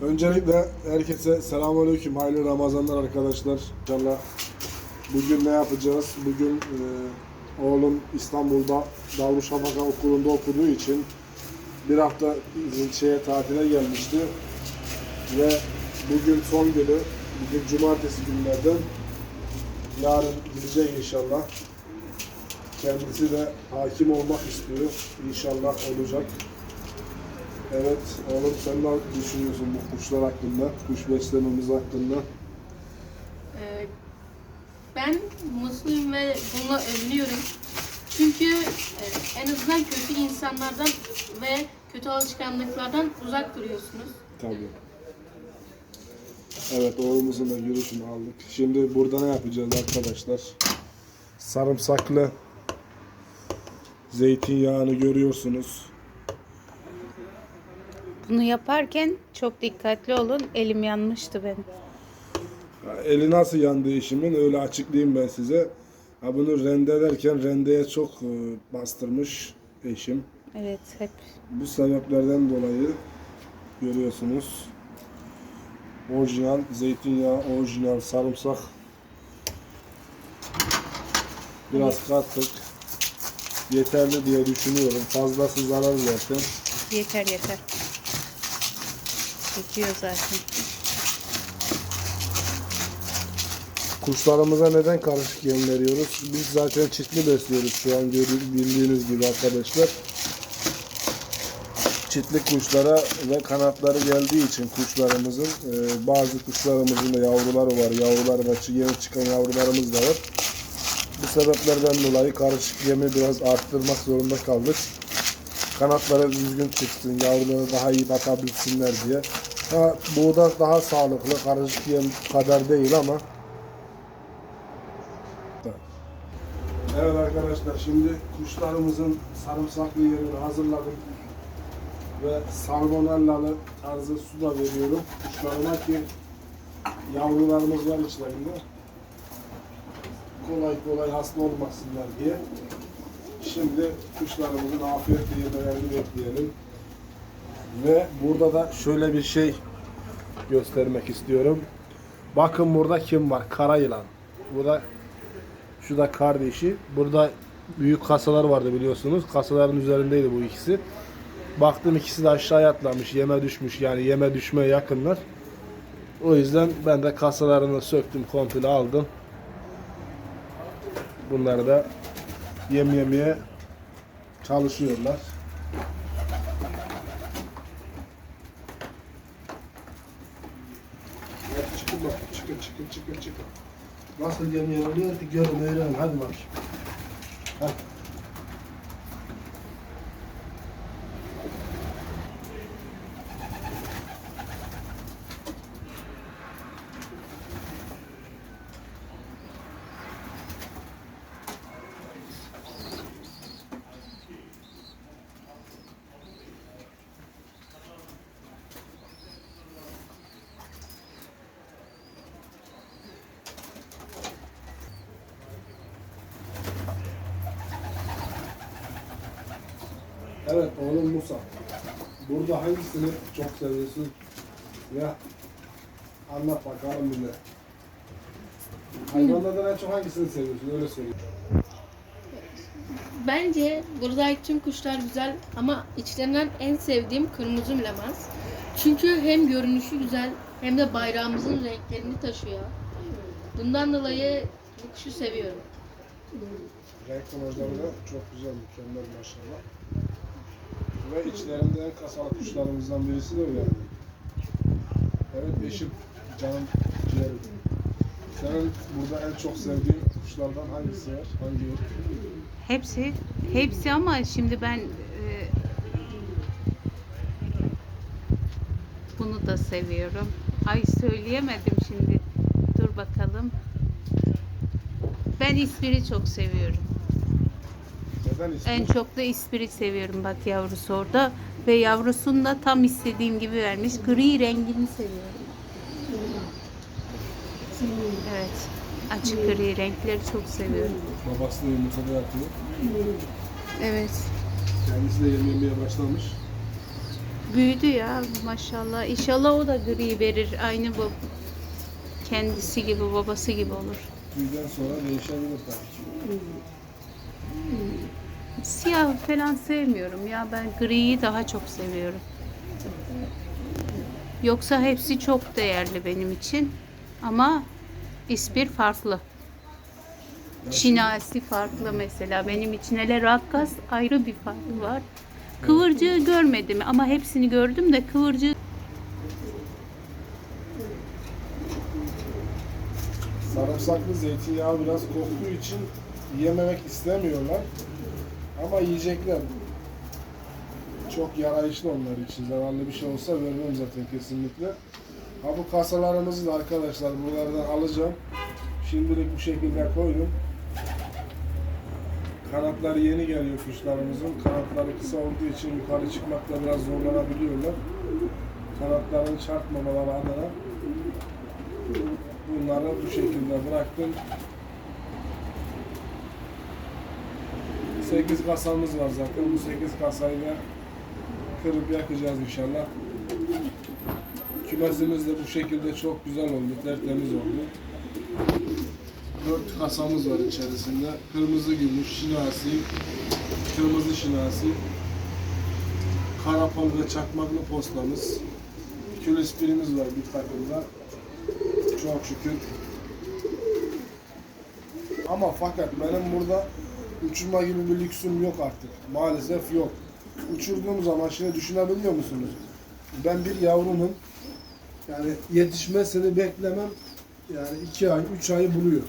Öncelikle herkese selamünaleyküm. Hayırlı Ramazanlar arkadaşlar. İnşallah bugün ne yapacağız? Bugün e, oğlum İstanbul'da Darüşşafaka okulunda okuduğu için bir hafta şeye tatile gelmişti. Ve bugün son günü, bugün cumartesi günlerden yarın gidecek inşallah. Kendisi de hakim olmak istiyor. İnşallah olacak. Evet, oğlum sen ne düşünüyorsun bu kuşlar hakkında, kuş beslememiz hakkında? Ee, Ben mutluyum ve bununla övünüyorum. Çünkü e, en azından kötü insanlardan ve kötü alışkanlıklardan uzak duruyorsunuz. Tabii. Evet, oğlumuzun da görüşünü aldık. Şimdi burada ne yapacağız arkadaşlar? Sarımsaklı zeytinyağını görüyorsunuz. Bunu yaparken çok dikkatli olun. Elim yanmıştı benim. Eli nasıl yandığı işimin öyle açıklayayım ben size. Ha bunu rendelerken rendeye çok e, bastırmış eşim. Evet hep. Bu sebeplerden dolayı görüyorsunuz. Orijinal zeytinyağı, orijinal sarımsak. Biraz kattık. Yeterli diye düşünüyorum. Fazlası zarar zaten. Yeter yeter. Çekiyor zaten. Kuşlarımıza neden karışık yem veriyoruz? Biz zaten çiftli besliyoruz şu an bildiğiniz gibi arkadaşlar. Çiftli kuşlara ve kanatları geldiği için kuşlarımızın e, bazı kuşlarımızın da yavruları var. Yavrular çı- yeni çıkan yavrularımız da var. Bu sebeplerden dolayı karışık yemi biraz arttırmak zorunda kaldık. Kanatları düzgün çıksın, yavruları daha iyi bakabilsinler diye. Ha, bu da daha sağlıklı, karışık yem kadar değil ama Evet arkadaşlar şimdi kuşlarımızın sarımsaklı yerini hazırladım. Ve salmonellalı tarzı su da veriyorum kuşlarıma ki yavrularımız var içlerinde. Kolay kolay hasta olmasınlar diye. Şimdi kuşlarımızın afiyetle yemelerini bekleyelim. Ve burada da şöyle bir şey göstermek istiyorum. Bakın burada kim var? Kara yılan. Bu da şu da kardeşi. Burada büyük kasalar vardı biliyorsunuz. Kasaların üzerindeydi bu ikisi. Baktım ikisi de aşağıya atlamış. Yeme düşmüş yani yeme düşmeye yakınlar. O yüzden ben de kasalarını söktüm komple aldım. Bunları da yem yemeye çalışıyorlar. Evet, çıkın çıkın, çıkın, çıkın. Nasıl ki görün, öğrenin. Hadi bak. Hadi. Evet oğlum Musa. Burada hangisini çok seviyorsun? Ya anlat bakalım bize. Hayvanlardan en çok hangisini seviyorsun? Öyle söyleyeyim. Bence buradaki tüm kuşlar güzel ama içlerinden en sevdiğim kırmızı mülemez. Çünkü hem görünüşü güzel hem de bayrağımızın renklerini taşıyor. Bundan dolayı bu kuşu seviyorum. Renk da çok güzel, mükemmel maşallah. Ve içlerinde en kasalı kuşlarımızdan birisi de o yani. Evet eşim, canım, ciğerim. Senin burada en çok sevdiğin kuşlardan hangisi var? Hangi? Hepsi hepsi ama şimdi ben e, bunu da seviyorum. Ay söyleyemedim şimdi. Dur bakalım. Ben ispiri çok seviyorum. Neden ismi? En çok da ispiri seviyorum. Bak yavrusu orada. Ve yavrusunu da tam istediğim gibi vermiş. Gri rengini seviyorum. Evet. Açık gri renkleri çok seviyorum. Babası da yumurtada yatıyor. Evet. Kendisi de yem yemeye başlamış. büyüdü ya maşallah. İnşallah o da gri verir. Aynı bu kendisi gibi babası gibi olur. Tüyden sonra değişebilir tabii ki. Siyah falan sevmiyorum ya ben griyi daha çok seviyorum. Yoksa hepsi çok değerli benim için. Ama ispir farklı. Şinasi farklı mesela. Benim için hele rakkas ayrı bir farkı var. Kıvırcığı görmedim ama hepsini gördüm de kıvırcığı Sarımsaklı zeytinyağı biraz koktuğu için yememek istemiyorlar. Ama yiyecekler. Çok yarayışlı onlar için. Zararlı bir şey olsa vermem zaten kesinlikle. Ha bu kasalarımızı da arkadaşlar buralardan alacağım. Şimdilik bu şekilde koydum. Kanatları yeni geliyor kuşlarımızın. Kanatları kısa olduğu için yukarı çıkmakta biraz zorlanabiliyorlar. Kanatlarını çarpmamaları adına bunları bu şekilde bıraktım. 8 kasamız var zaten. Bu 8 kasayı da kırıp yakacağız inşallah. Kümesimiz de bu şekilde çok güzel oldu. Tertemiz oldu. 4 kasamız var içerisinde. Kırmızı gümüş, şinasi, kırmızı şinasi, karapol ve çakmaklı postamız. Külispirimiz var bir takımda. Çok şükür. Ama fakat benim burada uçurma gibi bir lüksüm yok artık. Maalesef yok. Uçurduğum zaman şimdi düşünebiliyor musunuz? Ben bir yavrunun yani yetişmesini beklemem yani iki ay, üç ayı buluyor.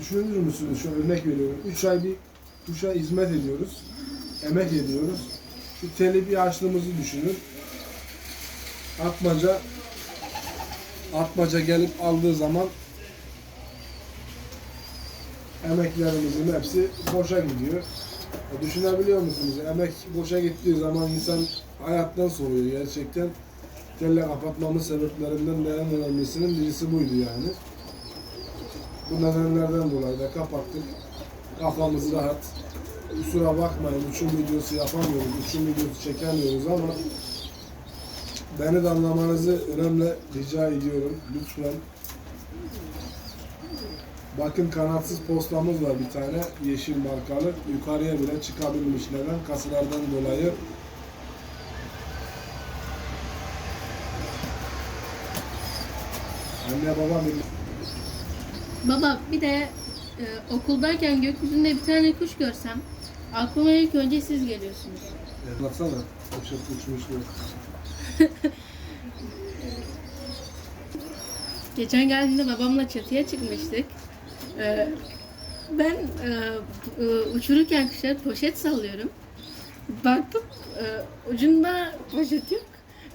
Düşünür müsünüz? Şu örnek veriyorum. Üç ay bir kuşa hizmet ediyoruz. Emek ediyoruz. Şu teli bir açtığımızı düşünün. Atmaca atmaca gelip aldığı zaman emeklerimizin hepsi boşa gidiyor. E, Düşünebiliyor musunuz? Emek boşa gittiği zaman insan hayattan soğuyor gerçekten. Telle kapatmamın sebeplerinden de en önemlisinin birisi buydu yani. Bu nedenlerden dolayı da kapattık. Kafamız rahat. Kusura bakmayın uçum videosu yapamıyoruz, uçum videosu çekemiyoruz ama Beni de anlamanızı önemli rica ediyorum. Lütfen. Bakın kanatsız postamız var bir tane. Yeşil markalı. Yukarıya bile çıkabilmiş. Neden? Kasılardan dolayı. Anne baba bir Baba bir de e, okuldayken gökyüzünde bir tane kuş görsem aklıma ilk önce siz geliyorsunuz. Anlatsana. Poşet uçmuştu. Geçen geldiğinde babamla çatıya çıkmıştık. Ee, ben e, e, uçururken kuşlara poşet sallıyorum. Baktım e, ucunda poşet yok.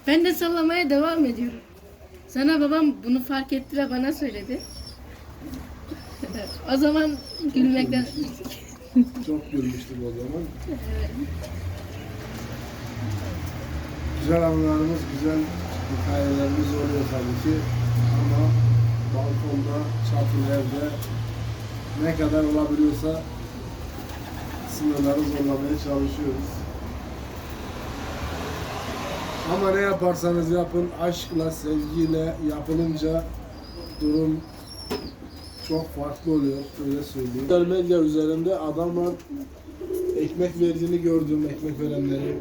Ben de sallamaya devam ediyorum. Sonra babam bunu fark etti ve bana söyledi. o zaman gülmekten Çok gülmüştüm o zaman. Güzel anılarımız, güzel hikayelerimiz oluyor tabii ki. Ama balkonda, çatı evde ne kadar olabiliyorsa sınırları zorlamaya çalışıyoruz. Ama ne yaparsanız yapın, aşkla, sevgiyle yapılınca durum çok farklı oluyor, öyle söyleyeyim. Sosyal medya üzerinde adamlar ekmek verdiğini gördüm, ekmek verenleri.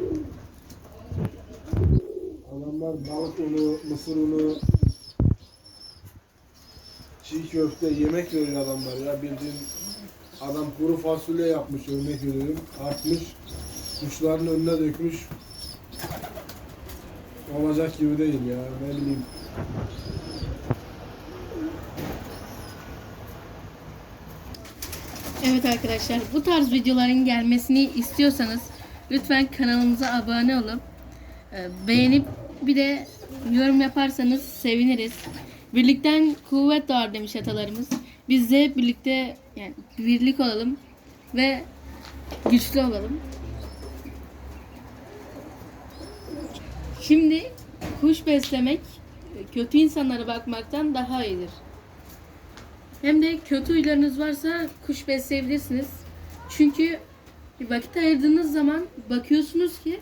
Adamlar balık unu, mısır unu, çiğ köfte, yemek veriyor adamlar ya bildiğin adam kuru fasulye yapmış örnek veriyorum, artmış, kuşların önüne dökmüş. Olacak gibi değil ya, ne bileyim. Evet arkadaşlar bu tarz videoların gelmesini istiyorsanız lütfen kanalımıza abone olup e, beğenip bir de yorum yaparsanız seviniriz. Birlikten kuvvet doğar demiş atalarımız. Biz de hep birlikte yani birlik olalım ve güçlü olalım. Şimdi kuş beslemek kötü insanlara bakmaktan daha iyidir. Hem de kötü huylarınız varsa kuş besleyebilirsiniz. Çünkü vakit ayırdığınız zaman bakıyorsunuz ki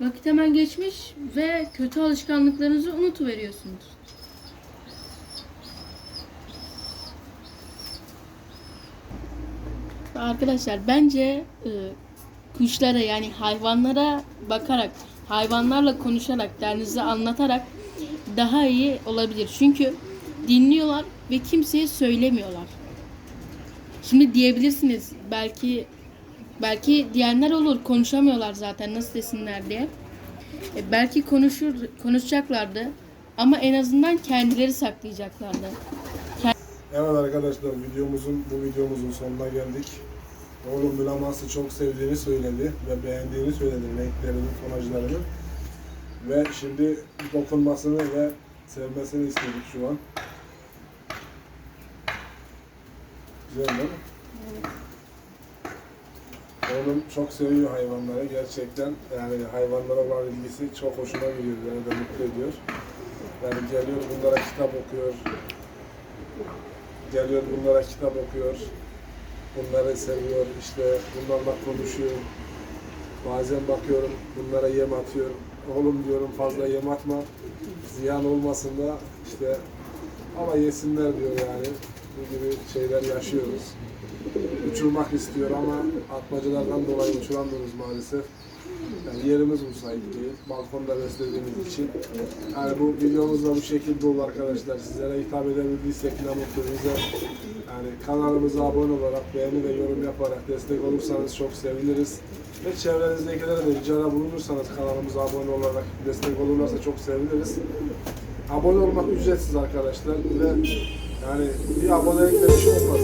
Vakit hemen geçmiş ve kötü alışkanlıklarınızı unutuveriyorsunuz. Arkadaşlar bence e, kuşlara yani hayvanlara bakarak, hayvanlarla konuşarak, derdinizi anlatarak daha iyi olabilir. Çünkü dinliyorlar ve kimseye söylemiyorlar. Şimdi diyebilirsiniz belki belki diyenler olur konuşamıyorlar zaten nasıl desinler diye. E, belki konuşur konuşacaklardı ama en azından kendileri saklayacaklardı. Evet arkadaşlar videomuzun bu videomuzun sonuna geldik. Oğlum Mülamas'ı çok sevdiğini söyledi ve beğendiğini söyledi renklerini, tonajlarını. Ve şimdi dokunmasını ve sevmesini istedik şu an. Güzel değil mi? Oğlum çok seviyor hayvanları gerçekten. Yani hayvanlara olan ilgisi çok hoşuna gidiyor. Beni de mutlu ediyor. Yani geliyor bunlara kitap okuyor. Geliyor bunlara kitap okuyor. Bunları seviyor. işte bunlarla konuşuyor. Bazen bakıyorum bunlara yem atıyor. Oğlum diyorum fazla yem atma. Ziyan olmasın da işte ama yesinler diyor yani. Bu gibi şeyler yaşıyoruz. Uçurmak istiyor ama atmacalardan dolayı uçuramıyoruz maalesef. Yani yerimiz müsait değil. Balkonda beslediğimiz için. Yani bu videomuz da bu şekilde oldu arkadaşlar. Sizlere hitap edebildiysek ne mutlu bize. Yani kanalımıza abone olarak, beğeni ve yorum yaparak destek olursanız çok seviniriz. Ve çevrenizdekilere de ricada bulunursanız kanalımıza abone olarak destek olurlarsa çok seviniriz. Abone olmak ücretsiz arkadaşlar ve yani bir abonelikle bir şey olmaz.